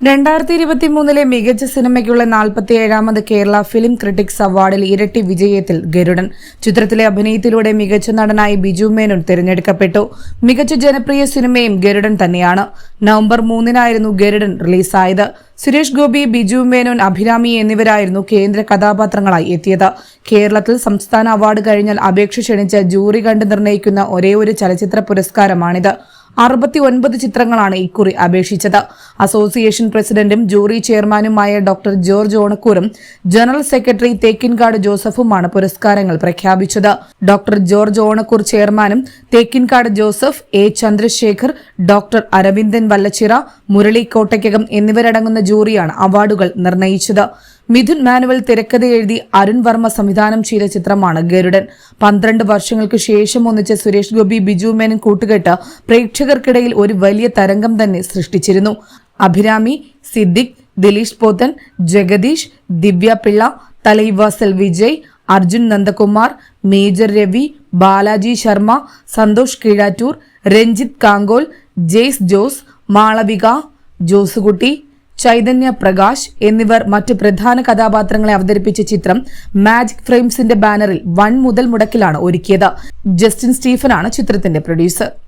രണ്ടായിരത്തി ഇരുപത്തി മൂന്നിലെ മികച്ച സിനിമയ്ക്കുള്ള നാൽപ്പത്തി ഏഴാമത് കേരള ഫിലിം ക്രിട്ടിക്സ് അവാർഡിൽ ഇരട്ടി വിജയത്തിൽ ഗരുഡൻ. ചിത്രത്തിലെ അഭിനയത്തിലൂടെ മികച്ച നടനായി ബിജു മേനോൻ തിരഞ്ഞെടുക്കപ്പെട്ടു. മികച്ച ജനപ്രിയ സിനിമയും ഗരുഡൻ തന്നെയാണ്. നവംബർ മൂന്നിനായിരുന്നു ഗരുഡൻ റിലീസായത്. സുരേഷ് ഗോപി ബിജു മേനോൻ അഭിരാമി എന്നിവരായിരുന്നു കേന്ദ്ര കഥാപാത്രങ്ങളായി എത്തിയത്. കേരളത്തിൽ സംസ്ഥാന അവാർഡ് കഴിഞ്ഞാൽ അപേക്ഷ ക്ഷണിച്ച് ജൂറി കണ്ട് നിർണയിക്കുന്ന ഒരു ചലച്ചിത്ര പുരസ്കാരമാണിത്. അറുപത്തി ഒൻപത് ചിത്രങ്ങളാണ് ഇക്കുറി അപേക്ഷിച്ചത്. അസോസിയേഷൻ പ്രസിഡന്റും ജൂറി ചെയർമാനുമായ ഡോക്ടർ ജോർജ് ഓണക്കൂറും ജനറൽ സെക്രട്ടറി തേക്കിൻകാട് ജോസഫുമാണ് പുരസ്കാരങ്ങൾ പ്രഖ്യാപിച്ചത്. ഡോക്ടർ ജോർജ് ഓണക്കൂർ ചെയർമാനും Thekkinkad Joseph A Chandrasekhar doctor Aravindan Vallachira Murali Kottakkakam എന്നിവരടങ്ങുന്ന ജൂറിയാണ് അവാർഡുകൾ നിർണയിച്ചത്. മിഥുൻ മാനുവൽ തിരക്കഥ എഴുതി അരുൺ വർമ്മ സംവിധാനം ചെയ്ത ചിത്രമാണ് ഗരുഡൻ. പന്ത്രണ്ട് വർഷങ്ങൾക്ക് ശേഷം ഒന്നിച്ച സുരേഷ് ഗോപി ബിജു മേനൻ കൂട്ടുകെട്ട് പ്രേക്ഷകർക്കിടയിൽ ഒരു വലിയ തരംഗം തന്നെ സൃഷ്ടിച്ചിരുന്നു. അഭിരാമി സിദ്ദിഖ് ദിലീഷ് പോത്തൻ ജഗദീഷ് ദിവ്യ പിള്ള തലൈവാസൽ വിജയ് അർജുൻ നന്ദകുമാർ മേജർ രവി ബാലാജി ശർമ്മ സന്തോഷ് കീഴാറ്റൂർ രഞ്ജിത്ത് കാങ്കോൽ ജെയ്സ് ജോസ് മാളവിക ജോസുകുട്ടി ചൈതന്യ പ്രകാശ് എന്നിവർ മറ്റ് പ്രധാന കഥാപാത്രങ്ങളെ അവതരിപ്പിച്ച ചിത്രം മാജിക് ഫ്രെയിംസിന്റെ ബാനറിൽ വൺ മുതൽ മുടക്കിലാണ് ഒരുക്കിയത്. ജസ്റ്റിൻ സ്റ്റീഫനാണ് ചിത്രത്തിന്റെ പ്രൊഡ്യൂസർ.